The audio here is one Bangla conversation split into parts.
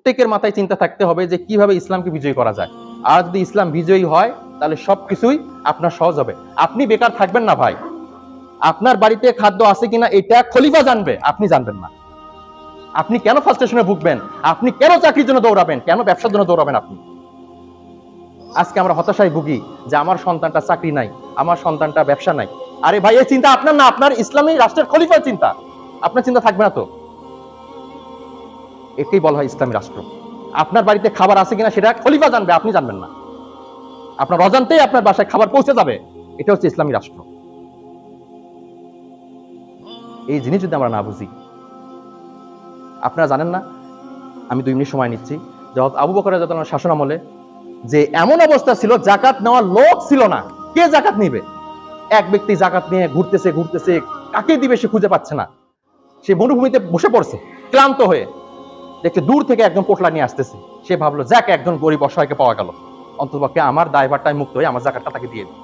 প্রত্যেকের মাথায় চিন্তা থাকতে হবে যে কীভাবে ইসলামকে বিজয়ী করা যায়। আর যদি ইসলাম বিজয়ী হয়, তাহলে সবকিছুই আপনার সহজ হবে। আপনি বেকার থাকবেন না ভাই। আপনার বাড়িতে খাদ্য আছে কিনা, এটা খলিফা জানবে, আপনি জানবেন না। আপনি কেন ফার্স্টেশনে ভুগবেন? আপনি কেন চাকরির জন্য দৌড়াবেন? কেন ব্যবসার জন্য দৌড়াবেন আপনি? আজকে আমরা হতাশায় ভুগি যে আমার সন্তানটা চাকরি নাই, আমার সন্তানটা ব্যবসা নাই। আরে ভাই এই চিন্তা আপনার না, আপনার ইসলামী রাষ্ট্রের খলিফার চিন্তা। আপনার চিন্তা থাকবে না তো? এটাই বলা হয় ইসলামী রাষ্ট্র। আপনার বাড়িতে খাবার আছে কিনা সেটা খলিফা জানবে, আপনি জানবেন না। আপনার অজান্তেই আপনার বাসায় খাবার পৌঁছে যাবে, এটা হচ্ছে ইসলামী রাষ্ট্র। এই জিনিস যদি আমরা না বুঝি, আপনারা জানেন না, আমি দুই মিনিট সময় নিচ্ছি। যখন আবু বকর রাদিয়াল্লাহু শাসন আমলে যে এমন অবস্থা ছিল জাকাত নেওয়ার লোক ছিল না। কে জাকাত নিবে? এক ব্যক্তি জাকাত নিয়ে ঘুরতেছে ঘুরতেছে, কাকে দিবে সে খুঁজে পাচ্ছে না। সে মরুভূমিতে বসে পড়ছে, ক্লান্ত হয়ে। দেখছে দূর থেকে একজন পোটলা নিয়ে আসতেছে। সে ভাবলো, যাক, একজন গরিব অসহায়কে পাওয়া গেল। অন্ততপক্ষে আমার দায়ভারটাই মুক্ত হয়ে আমার জাকাতটা তাকে দিয়ে দিই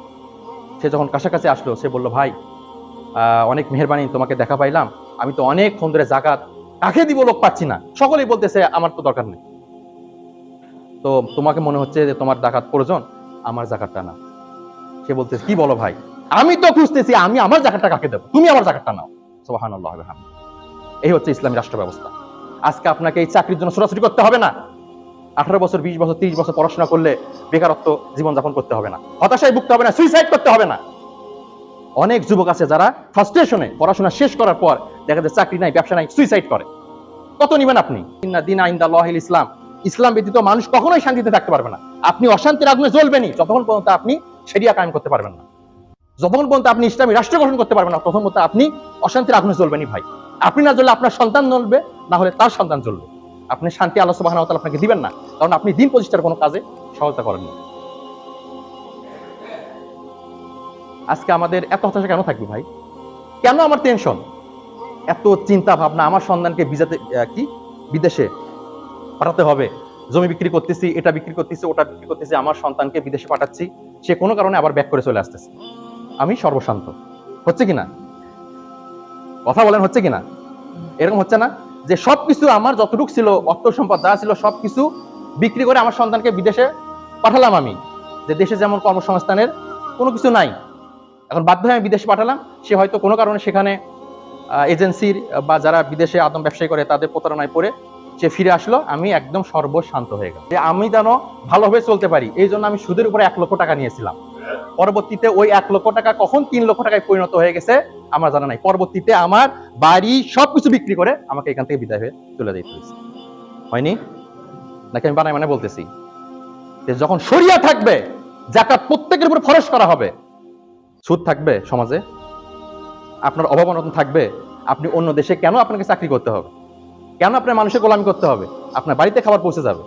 সে যখন কাছাকাছি আসলো, সে বলল, ভাই অনেক মেহরবানি তোমাকে দেখা পাইলাম। আমি তো অনেক ফোন ধরে জাকাত কাকে দিব লোক পাচ্ছি না। সকলেই বলতেছে, আমার তো দরকার নেই। তো তোমাকে মনে হচ্ছে যে তোমার জাকাত প্রয়োজন, আমার জাকাতটা না। সে বলতেছে, কি বলো ভাই? আমি তো খুঁজতেছি, আমি আমার জাকাতটা কাকে দেবো? তুমি আমার জাকাতটা নাও। সোহান আল্লাহ এই হচ্ছে ইসলামী রাষ্ট্র ব্যবস্থা আজকে আপনাকে এই চাকরির জন্য ছোটাছুটি করতে হবে না। আঠারো বছর, বিশ বছর, তিরিশ বছর পড়াশোনা করলে বেকারত্ব জীবনযাপন করতে হবে না। হতাশায় ভুগতে হবে না সুইসাইড করতে হবে না। অনেক যুবক আছে যারা ফার্স্টেশনে পড়াশোনা শেষ করার পর দেখা যায় চাকরি নাই, ব্যবসা নাই সুইসাইড করে। কত নিবেন আপনি? দিন আইন্দা লহিল ইসলাম। ইসলাম ব্যতীত মানুষ কখনোই শান্তিতে থাকতে পারবে না। আপনি অশান্তির আগুনে জ্বলবেনই, যতক্ষণ পর্যন্ত আপনি সেরিয়া কায়েম করতে পারবেন না। যতক্ষণ পর্যন্ত আপনি ইসলামী রাষ্ট্র গঠন করতে পারবেন না পর্যন্ত আপনি অশান্তির আগুনে জ্বলবেনই ভাই। আপনি না জ্বললে আপনার সন্তান জ্বলবে, না হলে তার সন্তান জ্বলবে। আপনি শান্তি আল্লাহ সুবাহ আপনাকে দিবেন না, কারণ আপনি দিন প্রতিষ্ঠার কোনো কাজে সহায়তা করেননি আজকে আমাদের এত হতাশা কেন থাকবে ভাই? কেন আমার টেনশন এত চিন্তা ভাবনা আমার সন্তানকে বিজাতে কি? বিদেশে পাঠাতে হবে। জমি বিক্রি করতেছি, এটা বিক্রি করতেছি, ওটা বিক্রি করতেছি, আমার সন্তানকে বিদেশে পাঠাচ্ছি, সে কোনো কারণে আবার ব্যাক করে চলে আসতেছে। আমি সর্বশান্ত। হচ্ছে কিনা কথা বলেন হচ্ছে কিনা এরকম হচ্ছে না যে সবকিছু আমার যতটুকু ছিল, অর্থ সম্পদ যা ছিল সবকিছু বিক্রি করে আমার সন্তানকে বিদেশে পাঠালাম আমি। যে দেশে যেমন কর্মসংস্থানের কোনো কিছু নাই, এখন বাধ্য হয়ে আমি বিদেশে পাঠালাম। সে হয়তো কোনো কারণে সেখানে এজেন্সির বা যারা বিদেশে আদম ব্যবসায়ী করে তাদের প্রতারণায় পড়ে সে ফিরে আসলো। আমি একদম সর্বশান্ত হয়ে গেল যে আমি যেন ভালোভাবে চলতে পারি, এই জন্য আমি সুদের উপরে এক লক্ষ টাকা নিয়েছিলাম। পরবর্তীতে ওই এক লক্ষ টাকা কখন তিন লক্ষ টাকায় পরিণত হয়ে গেছে, আমার জানা নাই। পরবর্তীতে আমার বাড়ি সবকিছু বিক্রি করে আমাকে এখান থেকে বিদায় হয়ে চলে যেতে হয়েছে। হয়নি? নাকি আমি বানাই মানে বলতেছি? যখন সরিয়া থাকবে জাকাত প্রত্যেকের উপর খরচ করা হবে, সুদ থাকবে সমাজে, আপনার অভাব অনটন থাকবে, আপনি অন্য দেশে কেন আপনাকে চাকরি করতে হবে? কেন আপনার মানুষের গোলামি করতে হবে? আপনার বাড়িতে খাবার পৌঁছে যাবে।